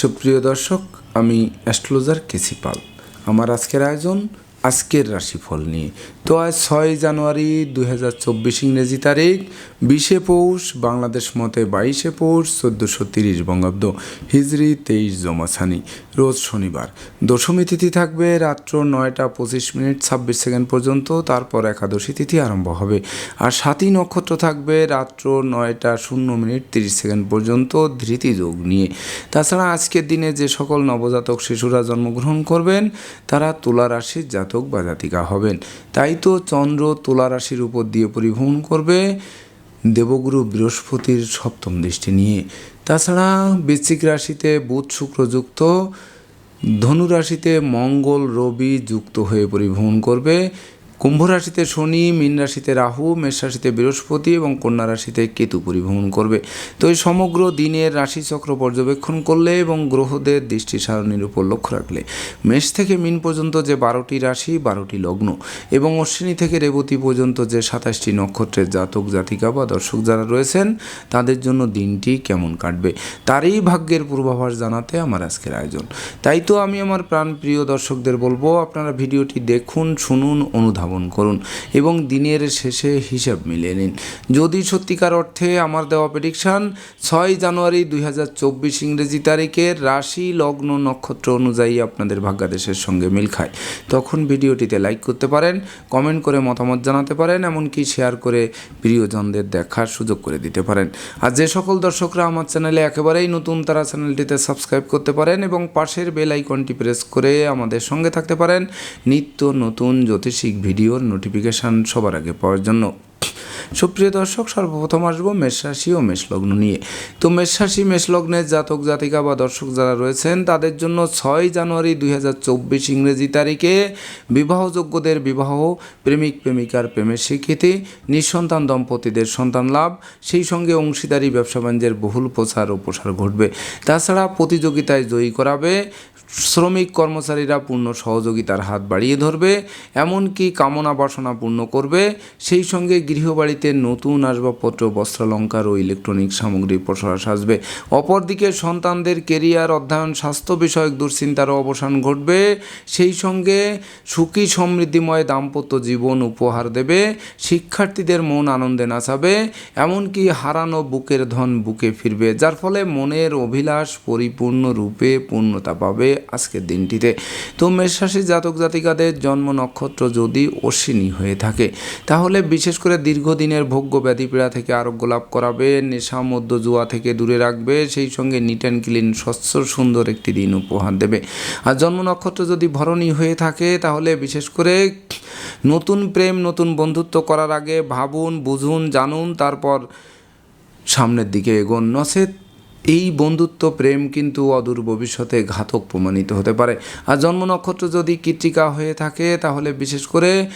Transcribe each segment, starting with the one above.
সুপ্রিয় দর্শক, আমি অ্যাস্ট্রোলজার কেসি পাল। আমার আজকের আয়োজন আজকের রাশিফল নিয়ে। তো আজ ছয় জানুয়ারি দুই হাজার চব্বিশ ইংরেজি তারিখ বিশে পৌষ, বাংলাদেশ মতে বাইশে পৌষ, চোদ্দোশো তিরিশ বঙ্গাব্দ, হিজরি তেইশ জমাছানি রোজ শনিবার। দশমী তিথি থাকবে রাত্র নয়টা পঁচিশ মিনিট ছাব্বিশ সেকেন্ড পর্যন্ত, তারপর একাদশী তিথি আরম্ভ হবে। আর সাতই নক্ষত্র থাকবে রাত্র নয়টা শূন্য মিনিট তিরিশ সেকেন্ড পর্যন্ত ধৃতি যোগ নিয়ে। তাছাড়া আজকের দিনে যে সকল নবজাতক শিশুরা জন্মগ্রহণ করবেন, তারা তুলা রাশির জাতক বা জাতিকা হবেন। তাই তো চন্দ্র তুলা রাশির উপর দিয়ে পরিভ্রমণ করবে। দেবগুরু বৃহস্পতির সপ্তম দৃষ্টি নিয়ে। তাছাড়া বৃশ্চিক রাশিতে বুধ শুক্র যুক্ত, ধনু রাশিতে মঙ্গল রবি যুক্ত হয়ে পরিভ্রমণ করবে। কুম্ভ রাশিতে শনি, মীন রাশিতে রাহু, মেষ রাশিতে বৃহস্পতি এবং কন্যা রাশিতে কেতু পরিভ্রমণ করবে। তো এই সমগ্র দিনের রাশিচক্র পর্যবেক্ষণ করলে এবং গ্রহদের দৃষ্টি সারণীর উপর লক্ষ্য রাখলে মেষ থেকে মিন পর্যন্ত যে বারোটি রাশি, বারোটি লগ্ন এবং অশ্বিনী থেকে রেবতী পর্যন্ত যে সাতাশটি নক্ষত্রের জাতক, জাতিকা বা দর্শক যারা রয়েছেন, তাদের জন্য দিনটি কেমন কাটবে তারই ভাগ্যের পূর্বাভাস জানাতে আমার আজকের আয়োজন। তাই তো আমি আমার প্রাণপ্রিয় দর্শকদের বলব, আপনারা ভিডিওটি দেখুন, শুনুন, অনুধাবন করুন এবং দিনের শেষে হিসাব মিলিয়ে নিন। যদি সত্যিকার অর্থে আমার দেওয়া প্রেডিকশান ছয় জানুয়ারি দুই হাজার চব্বিশ ইংরেজি তারিখের রাশি, লগ্ন, নক্ষত্র অনুযায়ী আপনাদের ভাগ্যাদেশের সঙ্গে মিল খায়। তখন ভিডিওটিতে লাইক করতে পারেন কমেন্ট করে মতামত জানাতে পারেন, এমনকি শেয়ার করে প্রিয়জনদের দেখার সুযোগ করে দিতে পারেন। আর যে সকল দর্শকরা আমার চ্যানেলে একেবারেই নতুন, তারা চ্যানেলটিতে সাবস্ক্রাইব করতে পারেন এবং পাশের বেল আইকনটি প্রেস করে আমাদের সঙ্গে থাকতে পারেন। নিত্য নতুন জ্যোতিষিক ভিডিওর নোটিফিকেশান সবার আগে পাওয়ার জন্য সুপ্রিয় দর্শক, সর্বপ্রথম আসব মেষরাশি ও মেষলগ্ন নিয়ে। তো মেষরাশি মেষলগ্নের জাতক, জাতিকা বা দর্শক যারা রয়েছেন, তাদের জন্য ছয় জানুয়ারি দুই হাজার চব্বিশ ইংরেজি তারিখে বিবাহযোগ্যদের বিবাহ, প্রেমিক, প্রেমিকার প্রেমের স্বীকৃতি, নিঃসন্তান দম্পতিদের সন্তান লাভ, সেই সঙ্গে অংশীদারি, ব্যবসা বাণিজ্যের বহুল প্রচার ও প্রসার ঘটবে। তাছাড়া প্রতিযোগিতায় জয়ী করাবে, শ্রমিক কর্মচারীরা পূর্ণ সহযোগিতার হাত বাড়িয়ে ধরবে, এমনকি কামনা বাসনা পূর্ণ করবে, সেই সঙ্গে গৃহবাড়িতে নতুন আসবাবপত্র, বস্ত্রালঙ্কার ও ইলেকট্রনিক সামগ্রী প্রসার আসবে অপরদিকে সন্তানদের কেরিয়ার, অধ্যয়ন, স্বাস্থ্য বিষয়ক দুশ্চিন্তারও অবসান ঘটবে। সেই সঙ্গে সুখী সমৃদ্ধিময় দাম্পত্য জীবন উপহার দেবে। শিক্ষার্থীদের মন আনন্দে নাচাবে। এমনকি হারানো বুকের ধন বুকে ফিরবে। যার ফলে মনের অভিলাষ পরিপূর্ণ রূপে পূর্ণতা পাবে আজকের দিনটিতে। তো মেষরাশি জাতক জাতিকাদের জন্ম নক্ষত্র যদি অশ্বিনী হয়ে থাকে, তাহলে বিশেষ করে দীর্ঘদিনের ভোগ্য ব্যাধি পীড়া থেকে আরোগ্য লাভ করাবে, নেশা মধ্য জুয়া থেকে দূরে রাখবে, সেই সঙ্গে নিট অ্যান্ড ক্লিন, স্বচ্ছ, সুন্দর একটি দিন উপহার দেবে। আর জন্ম নক্ষত্র যদি ভরণী হয়ে থাকে, তাহলে বিশেষ করে নতুন প্রেম, নতুন বন্ধুত্ব করার আগে ভাবুন, বুঝুন, জানুন, তারপর সামনের দিকে এগোন। নসেত এই বন্ধুত্ব, প্রেম কিন্তু অদূর ভবিষ্যতে ঘাতক প্রমাণিত হতে পারে। আর জন্ম নক্ষত্র যদি কৃত্রিকা হয়ে থাকে, তাহলে বিশেষ করে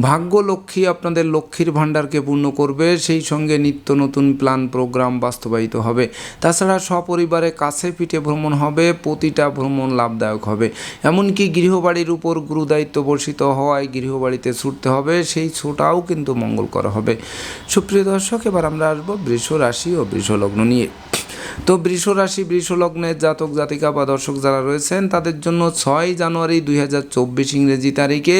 ভাগ্য লক্ষ্মী আপনাদের লক্ষ্মীর ভাণ্ডারকে পূর্ণ করবে, সেই সঙ্গে নিত্য নতুন প্ল্যান প্রোগ্রাম বাস্তবায়িত হবে। তাছাড়া সপরিবারে কাছে পিঠে ভ্রমণ হবে, প্রতিটা ভ্রমণ লাভদায়ক হবে। এমনকি গৃহবাড়ির উপর গুরুদায়িত্ব বর্ষিত হওয়ায় গৃহবাড়িতে ছুটতে হবে, সেই ছোটাও কিন্তু মঙ্গল করা হবে। সুপ্রিয় দর্শক, এবার আমরা আসব বৃষ রাশি ও বৃষ লগ্ন নিয়ে। তো বৃষ রাশি, বৃষ লগ্নের জাতক, জাতিকা বা দর্শক যারা রয়েছেন, তাদের জন্য ছয় জানুয়ারি দুই হাজার চব্বিশ ইংরেজি তারিখে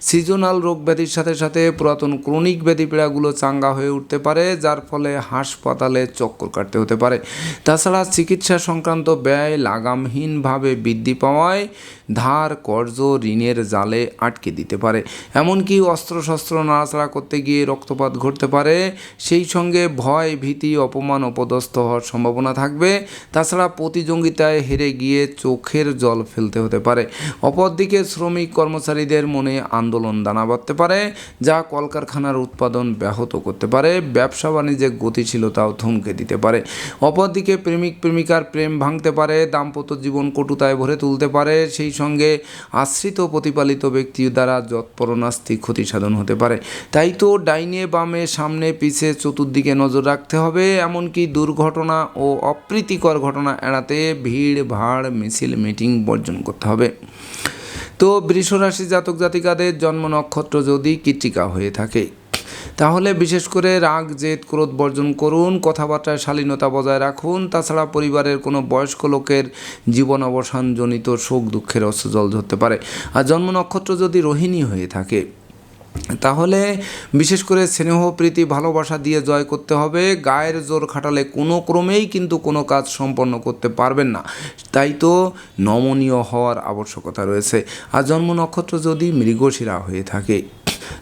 সিজনাল রোগ ব্যাধির সাথে সাথে পুরাতন ক্রনিক ব্যাধি পীড়াগুলো চাঙ্গা হয়ে উঠতে পারে, যার ফলে হাসপাতালে চক্কর কাটতে হতে পারে। তাছাড়া চিকিৎসা সংক্রান্ত ব্যয় লাগামহীনভাবে বৃদ্ধি পাওয়ায় ধার, কর্জ, ঋণের জালে আটকে দিতে পারে। এমনকি অস্ত্রশস্ত্র নাড়াচাড়া করতে গিয়ে রক্তপাত ঘটতে পারে। সেই সঙ্গে ভয়, ভীতি, অপমান, অপদস্থ হওয়ার সম্ভাবনা থাকবে। তাছাড়া প্রতিযোগিতায় হেরে গিয়ে চোখের জল ফেলতে হতে পারে। অপরদিকে শ্রমিক কর্মচারীদের মনে আন্দোলন দানা বাঁধতে পারে, যা কলকারখানার উৎপাদন ব্যাহত করতে পারে। ব্যবসা বাণিজ্যের গতিশীলতাও থমকে দিতে পারে। অপরদিকে প্রেমিক প্রেমিকার প্রেম ভাঙতে পারে, দাম্পত্য জীবন কটুতায় ভরে তুলতে পারে। সেই সঙ্গে আশ্রিত প্রতিপালিত ব্যক্তি দ্বারা যৎপরণাস্তি ক্ষতি সাধন হতে পারে। তাই তো ডাইনে বামে সামনে পিছে চতুর্দিকে নজর রাখতে হবে, এমনকি দুর্ঘটনা ও অপ্রীতিকর ঘটনা এড়াতে ভিড়, ভাড়, মিছিল, মিটিং বর্জন করতে হবে। তো বৃষরাশি জাতক জাতিকাদের জন্ম নক্ষত্র যদি কৃত্তিকা হয়ে থাকে তাহলে বিশেষ করে রাগ, জেদ, ক্রোধ বর্জন করুন, কথাবার্তায় শালীনতা বজায় রাখুন। তাছাড়া পরিবারের কোনো বয়স্ক লোকের জীবন অবসানজনিত শোক, দুঃখের অস্ত্রজল ধরতে পারে। আর জন্ম নক্ষত্র যদি রোহিণী হয়ে থাকে, তাহলে বিশেষ করে স্নেহ, প্রীতি, ভালোবাসা দিয়ে জয় করতে হবে। গায়ের জোর খাটালে কোনো ক্রমেই কিন্তু কোনো কাজ সম্পন্ন করতে পারবেন না। তাই তো নমনীয় হওয়ার আবশ্যকতা রয়েছে। আর জন্ম নক্ষত্র যদি মৃগশিরা হয়ে থাকে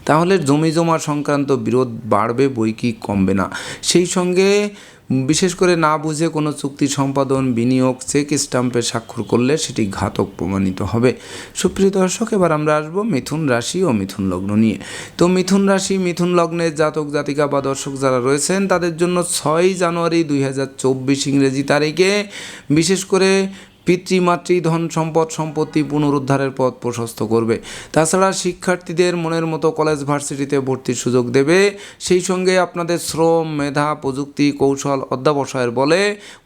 তাহলে জমি জমা সংক্রান্ত বিরোধ বাড়বে, বই কি কমবে না? সেই সঙ্গে বিশেষ করে না বুঝে কোনো চুক্তি সম্পাদন, বিনিয়োগ, চেক স্টাম্পে স্বাক্ষর করলে সেটি ঘাতক প্রমাণিত হবে। সুপ্রিয় দর্শক, এবার আমরা আসব মিথুন রাশি ও মিথুন লগ্ন নিয়ে। তো মিথুন রাশি, মিথুন লগ্নের জাতক, জাতিকা বা দর্শক যারা রয়েছেন, তাদের জন্য ছয় জানুয়ারি দুই হাজার চব্বিশ ইংরেজি তারিখে বিশেষ করে পিতৃমাতৃ ধন সম্পদ সম্পত্তি পুনরুদ্ধারের পথ প্রশস্ত করবে। তাছাড়া শিক্ষার্থীদের মনের মতো কলেজ ভার্সিটিতে ভর্তির সুযোগ দেবে। সেই সঙ্গে আপনাদের শ্রম, মেধা, প্রযুক্তি, কৌশল অধ্যাবসায়ের বলে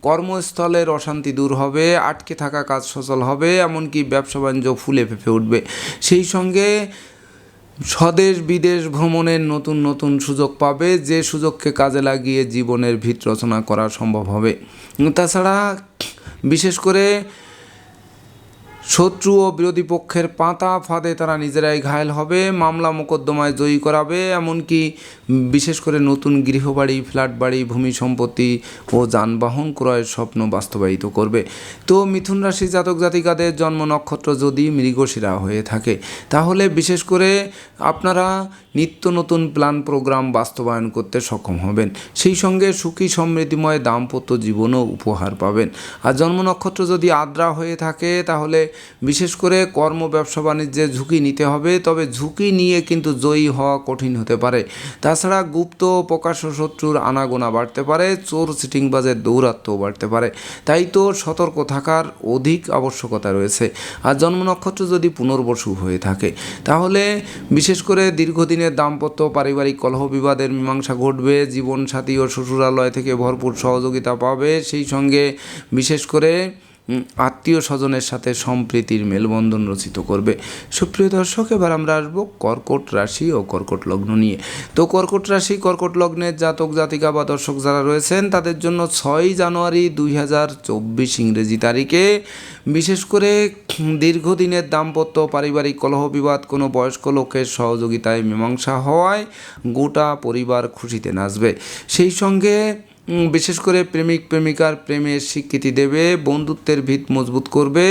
কর্মস্থলের অশান্তি দূর হবে, আটকে থাকা কাজ সচল হবে, এমনকি ব্যবসা বাণিজ্য ফুলে ফেঁপে উঠবে। সেই সঙ্গে স্বদেশ বিদেশ ভ্রমণের নতুন নতুন সুযোগ পাবে, যে সুযোগকে কাজে লাগিয়ে জীবনের ভিত রচনা করা সম্ভব হবে। তাছাড়া বিশেষ করে শত্রু ও বিরোধী পক্ষের পাতা ফাঁদে তারা নিজেরাই ঘায়েল হবে, মামলা মোকদ্দমায় জয়ী করাবে, এমনকি বিশেষ করে নতুন গৃহবাড়ি ফ্ল্যাট বাড়ি ভূমি সম্পত্তি ও যানবাহন ক্রয়ের স্বপ্ন বাস্তবায়িত করবে। তো মিথুন রাশি জাতক জাতিকাদের জন্ম নক্ষত্র যদি মৃগশিরা হয়ে থাকে, তাহলে বিশেষ করে আপনারা নিত্য নতুন প্ল্যান প্রোগ্রাম বাস্তবায়ন করতে সক্ষম হবেন। সেই সঙ্গে সুখী সমৃদ্ধিময় দাম্পত্য জীবনও উপহার পাবেন। আর জন্ম নক্ষত্র যদি আদ্রা হয়ে থাকে, তাহলে বিশেষ করে কর্ম ব্যবসা বাণিজ্যে ঝুঁকি নিতে হবে, তবে ঝুঁকি নিয়ে কিন্তু জয়ী হওয়া কঠিন হতে পারে। তাছাড়া গুপ্ত প্রকাশ্য শত্রুর আনাগোনা বাড়তে পারে, চোর সিটিংবাজের দৌরাত্ম্য বাড়তে পারে। তাই তো সতর্ক থাকার অধিক আবশ্যকতা রয়েছে। আর জন্ম নক্ষত্র যদি পুনর্বসু হয়ে থাকে, তাহলে বিশেষ করে দীর্ঘদিনের দাম্পত্য, পারিবারিক কলহ বিবাদের মীমাংসা ঘটবে, জীবনসাথী ও শ্বশুরালয় থেকে ভরপুর সহযোগিতা পাবে। সেই সঙ্গে বিশেষ করে আত্মীয় স্বজনের সাথে সম্প্রীতির মেলবন্ধন রচিত করবে। সুপ্রিয় দর্শক, এবার আমরা আসব কর্কট রাশি ও কর্কট লগ্ন নিয়ে। তো কর্কট রাশি, কর্কট লগ্নের জাতক, জাতিকা বা দর্শক যারা রয়েছেন, তাদের জন্য ছয় জানুয়ারি দুই হাজার চব্বিশ ইংরেজি তারিখে বিশেষ করে দীর্ঘদিনের দাম্পত্য পারিবারিক কলহ বিবাদ, কোনো বয়স্ক লোকের সহযোগিতায় মীমাংসা হওয়ায় গোটা পরিবার খুশিতে নাচবে। সেই সঙ্গে বিশেষ করে প্রেমিক প্রেমিকার প্রেমের স্বীকৃতি দেবে, বন্ধুত্বের ভিত মজবুত করবে,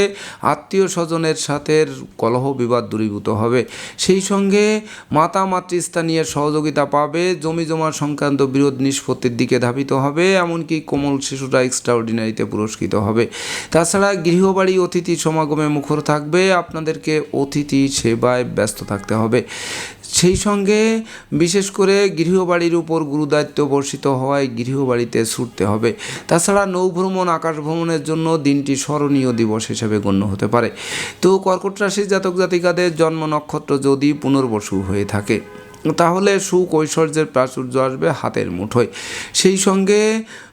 আত্মীয় স্বজনের সাথে কলহ বিবাদ দূরীভূত হবে। সেই সঙ্গে মাতা মাতৃস্থানীয় সহযোগিতা পাবে, জমি জমা সংক্রান্ত বিরোধ নিষ্পত্তির দিকে ধাবিত হবে, এমনকি কোমল শিশুরা এক্সট্রাঅর্ডিনারিতে পুরস্কৃত হবে। তাছাড়া গৃহবাড়ি অতিথি সমাগমে মুখর থাকবে, আপনাদেরকে অতিথি সেবায় ব্যস্ত থাকতে হবে। সেই সঙ্গে বিশেষ করে গৃহবাড়ির উপর গুরুদায়িত্ব বর্ষিত হওয়ায় গৃহবাড়িতে ছুটতে হবে। তাছাড়া নৌভ্রমণ আকাশ ভ্রমণের জন্য দিনটি স্মরণীয় দিবস হিসেবে গণ্য হতে পারে। তো কর্কট রাশির জাতক জাতিকাদের জন্ম নক্ষত্র যদি পুনর্বসু হয়ে থাকে, তাহলে সুখ ঐশ্বর্যের প্রাচুর্য আসবে হাতের মুঠোয়। সেই সঙ্গে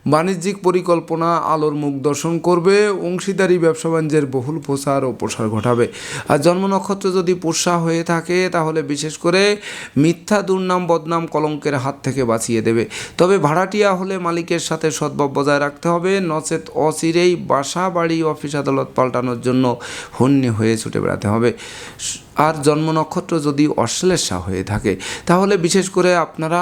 বাণিজ্যিক পরিকল্পনা, আলোর মুখ দর্শন করবে, অংশীদারি, ব্যবসা বাণিজ্যের বহুল প্রসার ও প্রসার ঘটাবে। আর জন্ম নক্ষত্র যদি পোষা হয়ে থাকে, তাহলে বিশেষ করে মিথ্যা, দুর্নাম, বদনাম কলঙ্কের হাত থেকে বাঁচিয়ে দেবে। তবে ভাড়াটিয়া হলে মালিকের সাথে সদ্ভাব বজায় রাখতে হবে। নচেত অচিরেই বাসা, বাড়ি, অফিস, আদালত পাল্টানোর জন্য হন্যে হয়ে ছুটে বেড়াতে হবে। আর জন্ম নক্ষত্র যদি অশ্লেষা হয়ে থাকে, তাহলে বিশেষ করে আপনারা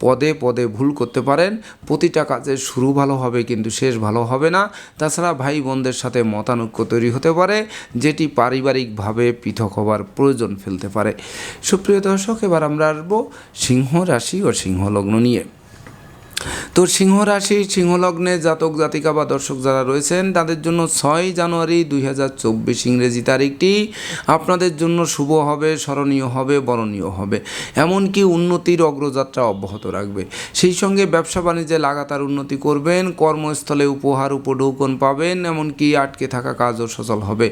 পদে পদে ভুল করতে পারেন। প্রতিটা কাজের শুরু ভালো হবে কিন্তু শেষ ভালো হবে না। তাছাড়া ভাই বোনদের সাথে মতানৈক্য তৈরি হতে পারে, যেটি পারিবারিকভাবে পৃথক হবার প্রয়োজন ফেলতে পারে। সুপ্রিয় দর্শক, এবার আমরা আসব সিংহ রাশি ও সিংহ লগ্ন নিয়ে। তো সিংহ রাশি সিংহলগ্নে জাতক, জাতিকা বা দর্শক যারা রয়েছেন, তাদের জন্য ছয় জানুয়ারি দুই হাজার চব্বিশ ইংরেজি তারিখটি। আপনাদের জন্য শুভ হবে, স্মরণীয় হবে, বরণীয় হবে। এমনকি উন্নতির অগ্রযাত্রা অব্যাহত রাখবে। সেই সঙ্গে ব্যবসা বাণিজ্যে লাগাতার উন্নতি করবেন, কর্মস্থলে উপহার, উপঢৌকন পাবেন, এমনকি আটকে থাকা কাজও সচল হবে,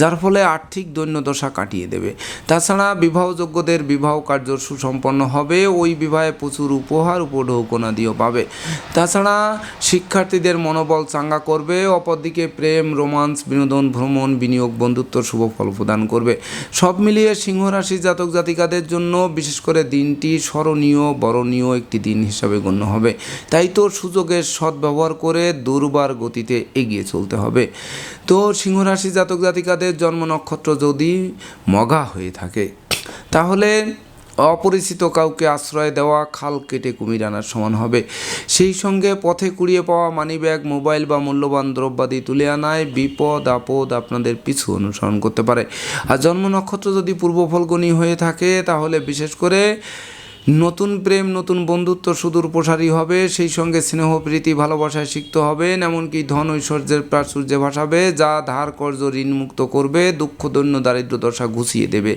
যার ফলে আর্থিক দৈন্যদশা কাটিয়ে দেবে। তাছাড়া বিবাহযোগ্যদের বিবাহ কার্য সুসম্পন্ন হবে, ওই বিবাহে প্রচুর উপহার উপঢৌকনাদিও পাবে তাছাড়া শিক্ষার্থীদের মনোবল চাঙ্গা করবে, অপরদিকে প্রেম, রোমান্স, বিনোদন, ভ্রমণ, বিনিয়োগ, বন্ধুত্ব, শুভ ফল প্রদান করবে। সব মিলিয়ে সিংহ রাশি জাতক জাতিকাদের জন্য বিশেষ করে দিনটি স্মরণীয়, বরণীয় একটি দিন হিসাবে গণ্য হবে। তাই তো সুযোগের সদ্ব্যবহার করে দুর্বার গতিতে এগিয়ে চলতে হবে। তো সিংহ রাশি জাতক জাতিকাদের জন্ম নক্ষত্র যদি মগা হয়ে থাকে, তাহলে অপরিচিত কাউকে আশ্রয় দেওয়া, খাল কেটে কুমির আনার সমান হবে। সেই সঙ্গে পথে কুড়িয়ে পাওয়া মানিব্যাগ, মোবাইল বা মূল্যবান দ্রব্যাদি তুলে আনায় বিপদ আপদ আপনাদের পিছু অনুসরণ করতে পারে। আর জন্ম নক্ষত্র যদি পূর্ব ফলগুনি হয়ে থাকে, তাহলে বিশেষ করে নতুন প্রেম, নতুন বন্ধুত্ব সুদূর প্রসারী হবে, সেই সঙ্গে স্নেহ, প্রীতি, ভালোবাসায় সিক্ত হবেন, এমনকি ধন, ঐশ্বর্যের প্রাচুর্যে ভাসাবে, যা ধার কর্য ঋণমুক্ত করবে, দুঃখ, দৈন্য, দারিদ্র, দশা ঘুষিয়ে দেবে।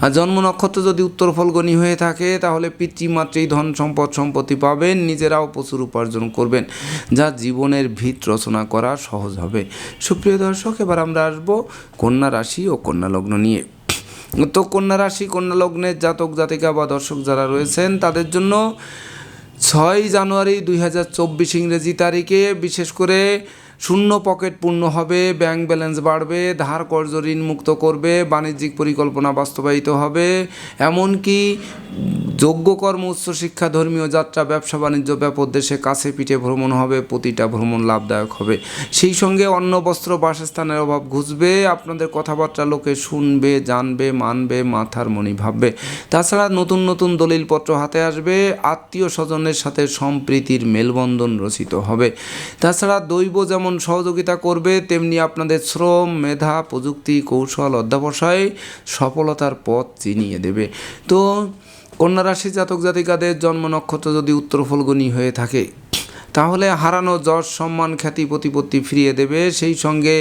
আর জন্ম নক্ষত্র যদি উত্তর ফলগণী হয়ে থাকে, তাহলে পিতৃমাতৃ ধন, সম্পদ, সম্পত্তি পাবেন, নিজেরাও প্রচুর উপার্জন করবেন, যা জীবনের ভিত রচনা করা সহজ হবে। সুপ্রিয় দর্শক, এবার আমরা আসব কন্যা রাশি ও কন্যা লগ্ন নিয়ে। তো কন্যা রাশি, কন্যা লগ্নের জাতক, জাতিকা বা দর্শক যারা রয়েছেন, তাদের জন্য ছয় জানুয়ারি দুই হাজার চব্বিশ ইংরেজি তারিখে বিশেষ করে শূন্য পকেট পূর্ণ হবে ব্যাংক ব্যালেন্স বাড়বে, ধার কর্জ ঋণ মুক্ত করবে, বাণিজ্যিক পরিকল্পনা বাস্তবায়িত হবে। এমনকি যোগ্য কর্ম উচ্চশিক্ষা ধর্মীয় যাত্রা, ব্যবসা, বাণিজ্য, ব্যাপক দেশে কাছে পিঠে ভ্রমণ হবে, প্রতিটা ভ্রমণ লাভদায়ক হবে। সেই সঙ্গে অন্ন, বস্ত্র, বাসস্থানের অভাব ঘুষবে আপনাদের কথাবার্তা লোকে শুনবে, জানবে, মানবে, মাথার মনি ভাববে। তাছাড়া নতুন নতুন দলিলপত্র হাতে আসবে, আত্মীয় স্বজনের সাথে সম্প্রীতির মেলবন্ধন রচিত হবে। তাছাড়া দৈব যেমন সহযোগিতা করবে, তেমনি আপনাদের শ্রম, মেধা, প্রযুক্তি, কৌশল, অধ্যাবসায় সফলতার পথ চিনিয়ে দেবে। তো কন্যা রাশি জাতক জাতিকাদের জন্ম নক্ষত্র যদি উত্তর ফলগুনি হয়ে থাকে তাহলে হারানো যশ, সম্মান, খ্যাতি, প্রতিপত্তি ফিরিয়ে দেবে। সেই সঙ্গে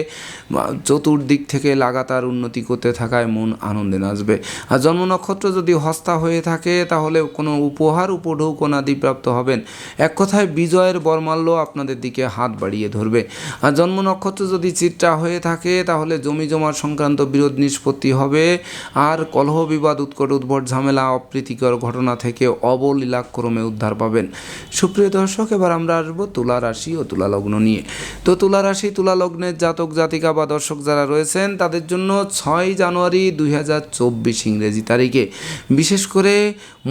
চতুর্দিক থেকে লাগাতার উন্নতি করতে থাকায় মন আনন্দে নাচবে। আর জন্ম নক্ষত্র যদি হস্তা হয়ে থাকে, তাহলে কোনো উপহার উপঢৌকনাদি প্রাপ্ত হবেন। এক কথায়, বিজয়ের বর্মাল্য আপনাদের দিকে হাত বাড়িয়ে ধরবে। আর জন্ম নক্ষত্র যদি চিত্রা হয়ে থাকে, তাহলে জমি জমার সংক্রান্ত বিরোধ নিষ্পত্তি হবে। আর কলহ বিবাদ, উৎকট উদ্ভট ঝামেলা, অপ্রীতিকর ঘটনা থেকে অবলীলাক্রমে উদ্ধার পাবেন। সুপ্রিয় দর্শক, এবার আমরা আসব তুলা রাশি ও তুলা লগ্ন নিয়ে। তো তুলা রাশি, তুলা লগ্নের জাতক, জাতিকা বা দর্শক যারা রয়েছেন, তাদের জন্য ছয় জানুয়ারি দুই হাজার চব্বিশ ইংরেজি তারিখে। বিশেষ করে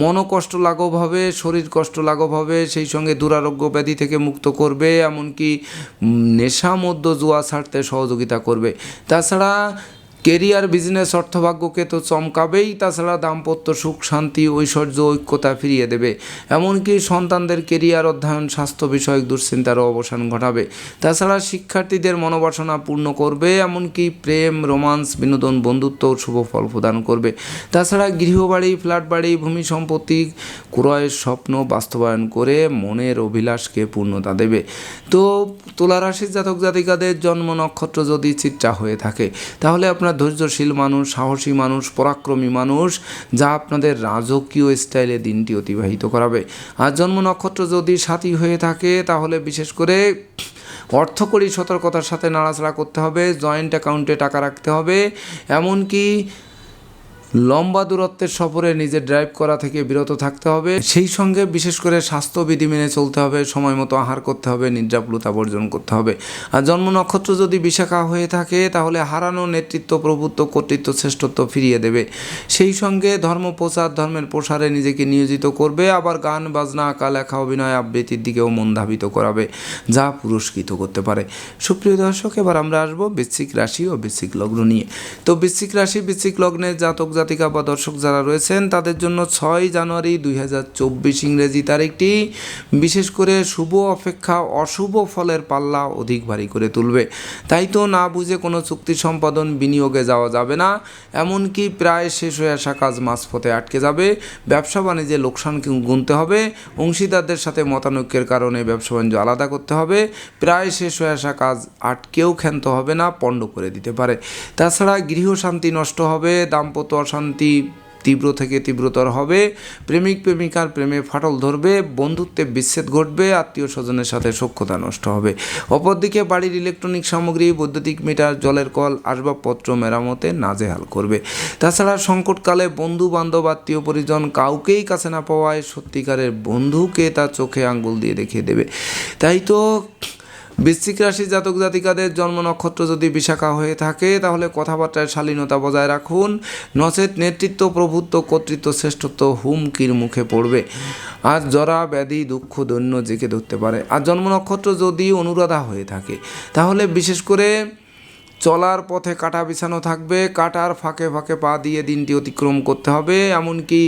মনোকষ্ট লাঘব হবে, শরীর কষ্ট লাঘব হবে, সেই সঙ্গে দুরারোগ্য ব্যাধি থেকে মুক্ত করবে, এমনকি নেশা মধ্য জুয়া ছাড়তে সহযোগিতা করবে। তাছাড়া কেরিয়ার, বিজনেস, অর্থভাগ্যকে তো চমকাবেই, তাছাড়া দাম্পত্য সুখ, শান্তি, ঐশ্বর্য, ঐক্যতা ফিরিয়ে দেবে। এমনকি সন্তানদের কেরিয়ার, অধ্যয়ন, স্বাস্থ্য বিষয়ক দুশ্চিন্তারও অবসান ঘটাবে। তাছাড়া শিক্ষার্থীদের মনোবাসনা পূর্ণ করবে, এমনকি প্রেম, রোমান্স, বিনোদন, বন্ধুত্ব শুভ ফল প্রদান করবে। তাছাড়া গৃহবাড়ি ফ্ল্যাট বাড়ি ভূমি সম্পত্তি ক্রয়ের স্বপ্ন বাস্তবায়ন করে মনের অভিলাষকে পূর্ণতা দেবে। তো তুলারাশির জাতক জাতিকাদের জন্ম নক্ষত্র যদি চিত্রা হয়ে থাকে, তাহলে আপনার ধৈর্যশীল মানুষ, সাহসী মানুষ, পরাক্রমী মানুষ, যা আপনাদের রাজকীয় স্টাইলে দিনটি অতিবাহিত করাবে। আর জন্ম নক্ষত্র যদি সাথী হয়ে থাকে, তাহলে বিশেষ করে অর্থকরী সতর্কতার সাথে নাড়াচাড়া করতে হবে, জয়েন্ট অ্যাকাউন্টে টাকা রাখতে হবে। এমনকি লম্বা দূরত্বের সফরে নিজে ড্রাইভ করা থেকে বিরত থাকতে হবে। সেই সঙ্গে বিশেষ করে স্বাস্থ্যবিধি মেনে চলতে হবে, সময় মতো আহার করতে হবে নিদ্রাপ্লুতা বর্জন করতে হবে। আর জন্ম নক্ষত্র যদি বিশাখা হয়ে থাকে, তাহলে হারানো নেতৃত্ব, প্রভুত্ব, কর্তৃত্ব, শ্রেষ্ঠত্ব ফিরিয়ে দেবে। সেই সঙ্গে ধর্ম প্রচার, ধর্মের প্রসারে নিজেকে নিয়োজিত করবে, আবার গান, বাজনা, আঁকা, লেখা, অভিনয় আবৃত্তির দিকেও মন ধাবিত করাবে, যা পুরস্কৃত করতে পারে। সুপ্রিয় দর্শক, এবার আমরা আসব বৃশ্চিক রাশি ও বৃশ্চিক লগ্ন নিয়ে। তো বৃশ্চিক রাশি, বৃশ্চিক লগ্নের জাতক জাতিকা বা দর্শক যারা রয়েছেন, তাদের জন্য ছয় জানুয়ারি দুই হাজার চব্বিশ ইংরেজি তারিখটি বিশেষ করে শুভ অপেক্ষা, অশুভ ফলের পাল্লা অধিক ভারী করে তুলবে। তাই তো না বুঝে কোনো চুক্তি সম্পাদন বিনিয়োগে যাওয়া যাবে না, এমনকি প্রায় শেষ হয়ে আসা কাজ মাঝপথে আটকে যাবে। ব্যবসা বাণিজ্যে লোকসান গুনতে হবে, অংশীদারদের সাথে মতানৈক্যের কারণে ব্যবসা বাণিজ্য আলাদা করতে হবে। প্রায় শেষ হয়ে আসা কাজ আটকেও ক্ষান্ত হবে না, পণ্ড করে দিতে পারে। তাছাড়া গৃহ শান্তি নষ্ট হবে, দাম্পত্য অশান্তি তীব্র থেকে তীব্রতর হবে। প্রেমিক, প্রেমিকার প্রেমে ফাটল ধরবে, বন্ধুত্বে বিচ্ছেদ ঘটবে, আত্মীয় স্বজনের সাথে সখ্যতা নষ্ট হবে। অপরদিকে বাড়ির ইলেকট্রনিক সামগ্রী, বৈদ্যুতিক মিটার, জলের কল, আসবাবপত্র মেরামতে নাজেহাল করবে। তাছাড়া সংকটকালে বন্ধু বান্ধব আত্মীয় পরিজন কাউকেই কাছে না পাওয়ায় সত্যিকারের বন্ধুকে তার চোখে আঙ্গুল দিয়ে দেখিয়ে দেবে। তাই তো বৃশ্চিক রাশি জাতক জাতিকাদের জন্ম নক্ষত্র যদি বিশাখা হয়ে থাকে, তাহলে কথাবার্তায় শালীনতা বজায় রাখুন। নচেত নেতৃত্ব, প্রভুত্ব, কর্তৃত্ব, শ্রেষ্ঠত্ব হুমকির মুখে পড়বে। আর জরা, ব্যাধি, দুঃখ, দৈন্য, জেগে ধরতে পারে। আর জন্ম নক্ষত্র যদি অনুরাধা হয়ে থাকে, তাহলে বিশেষ করে চলার পথে কাটা বিছানো থাকবে, কাটার ফাঁকে ফাঁকে পা দিয়ে দিনটি অতিক্রম করতে হবে, এমনকি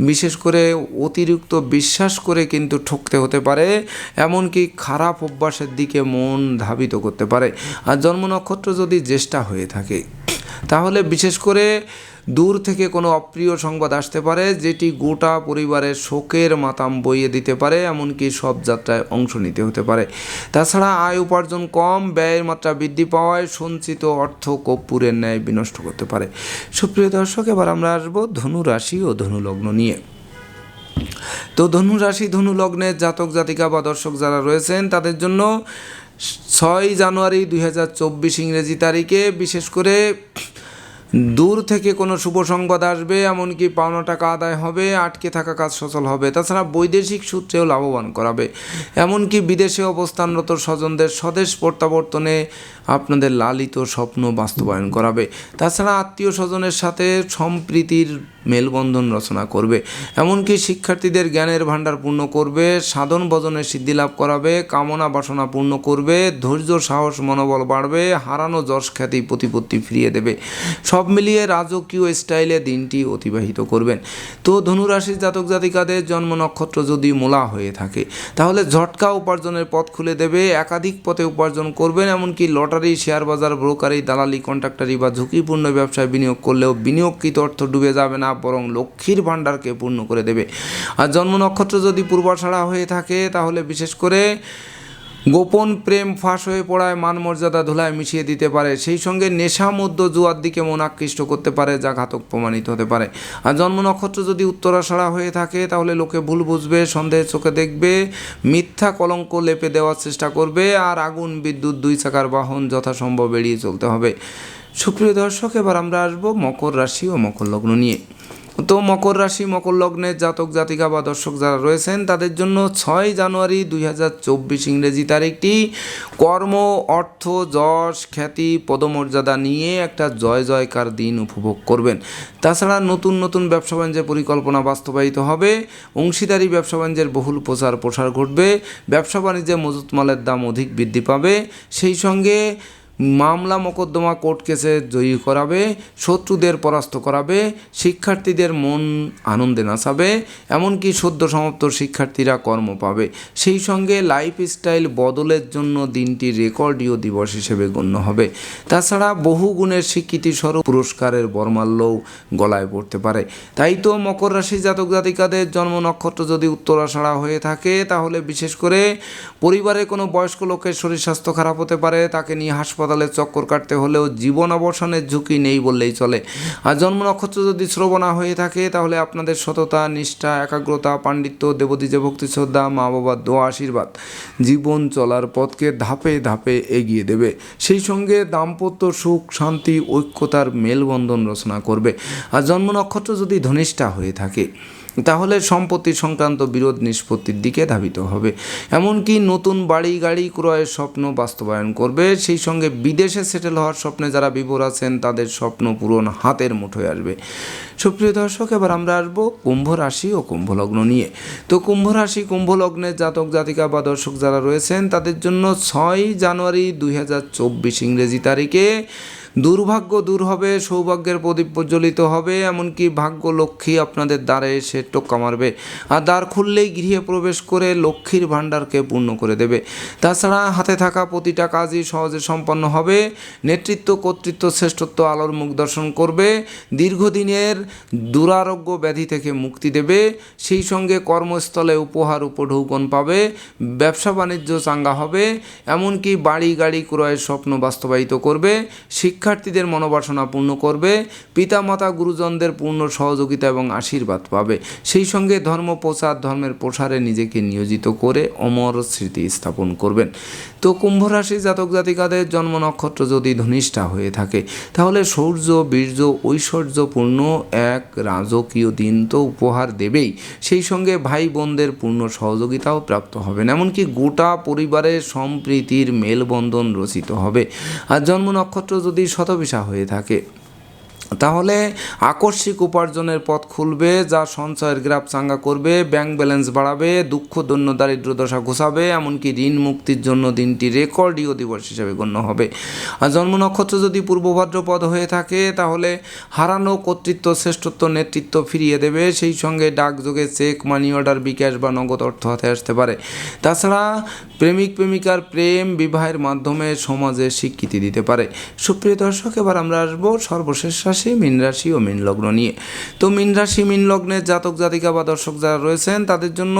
বিশেষ করে অতিরিক্ত বিশ্বাস করে কিন্তু ঠকতে হতে পারে, এমনকি খারাপ অভ্যাসের দিকে মন ধাবিত করতে পারে। আর জন্ম নক্ষত্র যদি জ্যেষ্ঠা হয়ে থাকে, তাহলে বিশেষ করে দূর থেকে কোনো অপ্রিয় সংবাদ আসতে পারে, যেটি গোটা পরিবারের শোকের মাতাম বইয়ে দিতে পারে, এমনকি সব যাত্রায় অংশ নিতে হতে পারে। তাছাড়া আয় উপার্জন কম, ব্যয়ের মাত্রা বৃদ্ধি পাওয়ায় সঞ্চিত অর্থ কর্পূরের ন্যায় বিনষ্ট করতে পারে। সুপ্রিয় দর্শক, এবার আমরা আসব ধনু রাশি ও ধনু লগ্ন নিয়ে। তো ধনু রাশি জাতক, জাতিকা বা দর্শক যারা রয়েছেন, তাদের জন্য ছয় জানুয়ারি দুই হাজার চব্বিশ ইংরেজি তারিখে বিশেষ করে দূর থেকে কোনো শুভ সংবাদ আসবে, এমনকি পাওনা টাকা আদায় হবে, আটকে থাকা কাজ সচল হবে। তাছাড়া বৈদেশিক সূত্রেও লাভবান করাবে। এমনকি বিদেশে অবস্থানরত স্বজনদের স্বদেশ প্রত্যাবর্তনে আপনাদের লালিত স্বপ্ন বাস্তবায়ন করাবে। তাছাড়া আত্মীয় স্বজনের সাথে সম্প্রীতির মেলবন্ধন রচনা করবে। এমনকি শিক্ষার্থীদের জ্ঞানের ভাণ্ডার পূর্ণ করবে, সাধন ভজনের সিদ্ধি লাভ করাবে, কামনা বাসনা পূর্ণ করবে, ধৈর্য, সাহস, মনোবল বাড়বে, হারানো যশ খ্যাতি, প্রতিপত্তি ফিরিয়ে দেবে। সব মিলিয়ে রাজকীয় স্টাইলে দিনটি অতিবাহিত করবেন। তো ধনুরাশির জাতক জাতিকাদের জন্ম নক্ষত্র যদি মোলা হয়ে থাকে, তাহলে ঝটকা উপার্জনের পথ খুলে দেবে, একাধিক পথে উপার্জন করবেন, এমনকি লটারি শেয়ার বাজার ব্রোকারি দালালি, কন্ট্রাক্টারি বা ঝুঁকিপূর্ণ ব্যবসায় বিনিয়োগ করলেও বিনিয়োগকৃত অর্থ ডুবে যাবে না। বরং লক্ষ্মীর ভাণ্ডারকে পূর্ণ করে দেবে। আর জন্ম নক্ষত্র যদি পূর্বাষাঢ়া হয়ে থাকে, তাহলে বিশেষ করে গোপন প্রেম ফাঁস হয়ে পড়ায় মান মর্যাদা ধুলায় মিশিয়ে দিতে পারে। সেই সঙ্গে নেশা মধ্য জুয়ার দিকে মন আকৃষ্ট করতে পারে, যা ঘাতক প্রমাণিত হতে পারে। আর জন্ম নক্ষত্র যদি উত্তরাষাঢ়া হয়ে থাকে, তাহলে লোকে ভুল বুঝবে সন্দেহের চোখে দেখবে, মিথ্যা কলঙ্ক লেপে দেওয়ার চেষ্টা করবে, আর আগুন, বিদ্যুৎ, দুই চাকার বাহন যথাসম্ভব এড়িয়ে চলতে হবে। সুপ্রিয় দর্শক, এবার আমরা আসব মকর রাশি ও মকর লগ্ন নিয়ে। তো মকর রাশি, মকর লগ্নের জাতক, জাতিকা বা দর্শক যারা রয়েছেন, তাদের জন্য ছয় জানুয়ারি দুই হাজার চব্বিশ ইংরেজি তারিখটি কর্ম, অর্থ, যশ, খ্যাতি, পদমর্যাদা নিয়ে একটা জয় জয়কার দিন উপভোগ করবেন। তাছাড়া নতুন নতুন ব্যবসা বাণিজ্যের পরিকল্পনা বাস্তবায়িত হবে, অংশীদারি ব্যবসা বাণিজ্যের বহুল প্রচার প্রসার ঘটবে, ব্যবসা বাণিজ্যে মজুত মালের দাম অধিক বৃদ্ধি পাবে, সেই সঙ্গে মামলা মোকদ্দমা কোর্ট কেসে জয়ী করাবে, শত্রুদের পরাস্ত করাবে, শিক্ষার্থীদের মন আনন্দে নাচাবে, এমনকি সদ্য সমাপ্ত শিক্ষার্থীরা কর্ম পাবে। সেই সঙ্গে লাইফ স্টাইল বদলের জন্য দিনটি রেকর্ডীয় দিবস হিসেবে গণ্য হবে। তাছাড়া বহু গুণের স্বীকৃতি স্বরূপ পুরস্কারের বর্মাল্যও গলায় পড়তে পারে। তাই তো মকর রাশি জাতক জাতিকাদের জন্ম নক্ষত্র যদি উত্তরাষাঢ়া হয়ে থাকে, তাহলে বিশেষ করে পরিবারে কোনো বয়স্ক লোকের শরীর স্বাস্থ্য খারাপ হতে পারে, তাকে নিয়ে হাসপাতালে চক্কর কাটতে হলেও জীবন অবসানের ঝুঁকি নেই বললেই চলে। আর জন্ম নক্ষত্র যদি শ্রবণা হয়ে থাকে, তাহলে আপনাদের সততা, নিষ্ঠা, একাগ্রতা, পাণ্ডিত্য, দেবদীজে ভক্তি শ্রদ্ধা, মা বাবার দোয়া, আশীর্বাদ জীবন চলার পথকে ধাপে ধাপে এগিয়ে দেবে। সেই সঙ্গে দাম্পত্য সুখ, শান্তি, ঐক্যতার মেলবন্ধন রচনা করবে। আর জন্ম নক্ষত্র যদি ধনিষ্ঠা হয়ে থাকে তাহলে সম্পত্তি সংক্রান্ত বিরোধ নিষ্পত্তির দিকে ধাবিত হবে। এমনকি নতুন বাড়ি গাড়ি ক্রয়ের স্বপ্ন বাস্তবায়ন করবে। সেই সঙ্গে বিদেশে সেটেল হওয়ার স্বপ্নে যারা বিভোর আছেন, তাদের স্বপ্ন পূরণ হাতের মুঠোয় আসবে। সুপ্রিয় দর্শক, এবার আমরা আসব কুম্ভ রাশি ও কুম্ভ লগ্ন নিয়ে। তো কুম্ভ রাশি, কুম্ভ জাতক, জাতিকা বা দর্শক যারা রয়েছেন, তাদের জন্য ছয় জানুয়ারি দুই হাজার চব্বিশ ইংরেজি তারিখে দুর্ভাগ্য দূর হবে, সৌভাগ্যের প্রদীপ প্রজ্বলিত হবে, এমনকি ভাগ্য লক্ষ্মী আপনাদের দ্বারে এসে টোক্কা মারবে। আর দ্বার খুললেই গৃহে প্রবেশ করে লক্ষ্মীর ভাণ্ডারকে পূর্ণ করে দেবে। তাছাড়া হাতে থাকা প্রতিটা কাজই সহজে সম্পন্ন হবে। নেতৃত্ব, কর্তৃত্ব, শ্রেষ্ঠত্ব, আলোর মুখ দর্শন করবে। দীর্ঘদিনের দুরারোগ্য ব্যাধি থেকে মুক্তি দেবে। সেই সঙ্গে কর্মস্থলে উপহার, উপঢৌকন পাবে। ব্যবসা বাণিজ্য চাঙ্গা হবে। এমনকি বাড়ি গাড়ি ক্রয়ের স্বপ্ন বাস্তবায়িত করবে। শিক্ষা শিক্ষার্থীদের মনোবাসনা পূর্ণ করবে, পিতামাতা, গুরুজনদের পূর্ণ সহযোগিতা এবং আশীর্বাদ পাবে। সেই সঙ্গে ধর্ম প্রচার, ধর্মের প্রসারে নিজেকে নিয়োজিত করে অমর স্মৃতি স্থাপন করবেন। তো কুম্ভ রাশি জাতক জাতিকাদের জন্ম নক্ষত্র যদি ধনিষ্ঠা হয়ে থাকে, তাহলে সৌর্য, বীর্য, ঐশ্বর্যপূর্ণ এক রাজকীয় দিন তো উপহার দেবেই। সেই সঙ্গে ভাই বোনদের পূর্ণ সহযোগিতাও প্রাপ্ত হবেন। এমনকি গোটা পরিবারের সম্প্রীতির মেলবন্ধন রচিত হবে। আর জন্ম নক্ষত্র যদি শতবিশা হয়ে থাকে। তাহলে আকস্মিক উপার্জনের পথ খুলবে, যা সঞ্চয়ের গ্রাফ চাঙ্গা করবে ব্যাংক ব্যালেন্স বাড়াবে, দুঃখ দৈন্য দারিদ্র দশা ঘোষাবে, এমনকি ঋণ মুক্তির জন্য দিনটি রেকর্ডীয় দিবস হিসেবে গণ্য হবে। আর জন্ম নক্ষত্র যদি পূর্ব ভাদ্রপদ হয়ে থাকে, তাহলে হারানো কর্তৃত্ব শ্রেষ্ঠত্ব নেতৃত্ব ফিরিয়ে দেবে, সেই সঙ্গে ডাকযোগে চেক মানি অর্ডার বিকাশ বা নগদ অর্থ হাতে আসতে পারে। তাছাড়া প্রেমিক, প্রেমিকার প্রেম বিবাহের মাধ্যমে সমাজে স্বীকৃতি দিতে পারে। সুপ্রিয় দর্শক, এবার আমরা আসব সর্বশেষ রাশি মীন রাশি ও মীন লগ্ন নিয়ে। তো মীন রাশি, মীন লগ্নের জাতক জাতিকা বা দর্শক যারা রয়েছেন, তাদের জন্য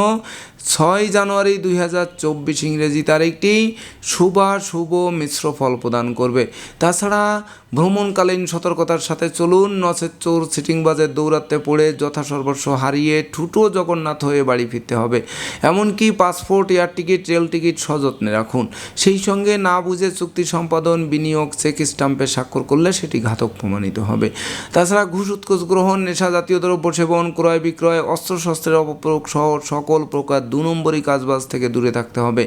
ছয় জানুয়ারি দুই হাজার চব্বিশ ইংরেজি তারিখটি শুভ শুভ মিশ্র ফল প্রদান করবে। তাছাড়া ভ্রমণকালীন সতর্কতার সাথে চলুন, নচেত চোর সিটিং সিটিংবাজের দৌরাত্মে পড়ে যথাসর্বস্ব হারিয়ে ঠুটো জগন্নাথ হয়ে বাড়ি ফিরতে হবে। এমনকি passport, air ticket, rail ticket সযত্নে রাখুন। সেই সঙ্গে না বুঝে চুক্তি সম্পাদন, বিনিয়োগ, চেক স্টাম্পে স্বাক্ষর করলে সেটি ঘাতক প্রমাণিত হবে। তাছাড়া ঘুষ উৎকোষ গ্রহণ, নেশা জাতীয় দ্রব্য সেবন, ক্রয় বিক্রয়, অস্ত্রশস্ত্রের অপপ্রয়োগ সহ সকল প্রকার দু নম্বরই কাজবাজ থেকে দূরে থাকতে হবে।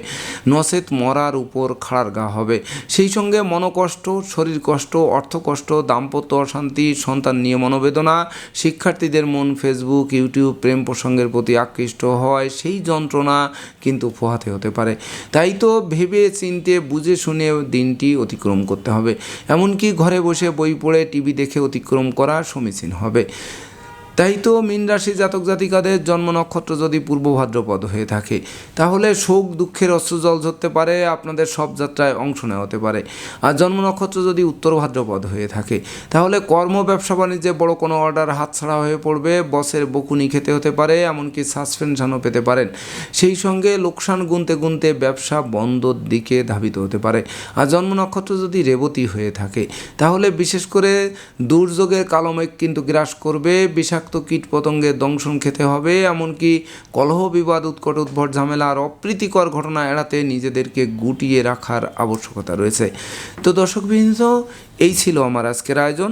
নচেত মরার উপর খাড়ার গা হবে। সেই সঙ্গে মনকষ্ট, শরীর কষ্ট অর্থকষ্ট দাম্পত্য অশান্তি, সন্তান নিয়ে মনোবেদনা, শিক্ষার্থীদের মন ফেসবুক ইউটিউব প্রেম প্রসঙ্গের প্রতি আকৃষ্ট হয় সেই যন্ত্রণা কিন্তু পোহাতে হতে পারে। তাই তো ভেবে, চিনতে, বুঝে, শুনে দিনটি অতিক্রম করতে হবে। এমনকি ঘরে বসে বই পড়ে, টিভি দেখে অতিক্রম করা সমীচীন হবে। তাই তো মীন রাশি জাতক জাতিকাদের জন্ম নক্ষত্র যদি পূর্ব ভাদ্রপদ হয়ে থাকে, তাহলে শোক দুঃখের অশ্রুজল ঝরতে পারে, আপনাদের সব যাত্রায় অংশ নেওয়া হতে পারে। আর জন্ম নক্ষত্র যদি উত্তর ভাদ্রপদ হয়ে থাকে, তাহলে কর্ম, ব্যবসা, বাণিজ্যে বড় কোনো অর্ডার হাতছাড়া হয়ে পড়বে, বসের বকুনি খেতে হতে পারে, এমনকি সাসপেনশনও পেতে পারেন। সেই সঙ্গে লোকসান গুনতে গুনতে ব্যবসা বন্ধর দিকে ধাবিত হতে পারে। আর জন্ম নক্ষত্র যদি রেবতী হয়ে থাকে, তাহলে বিশেষ করে দুর্যোগের কালমেঘ কিন্তু গ্রাস করবে বিষাক্ত কীট পতঙ্গের দংশন খেতে হবে, এমনকি কলহ বিবাদ, উৎকট উদ্ভট ঝামেলা আর অপ্রীতিকর ঘটনা এড়াতে নিজেদেরকে গুটিয়ে রাখার আবশ্যকতা রয়েছে। তো দর্শকবৃন্দ, এই ছিল আমার আজকের আয়োজন।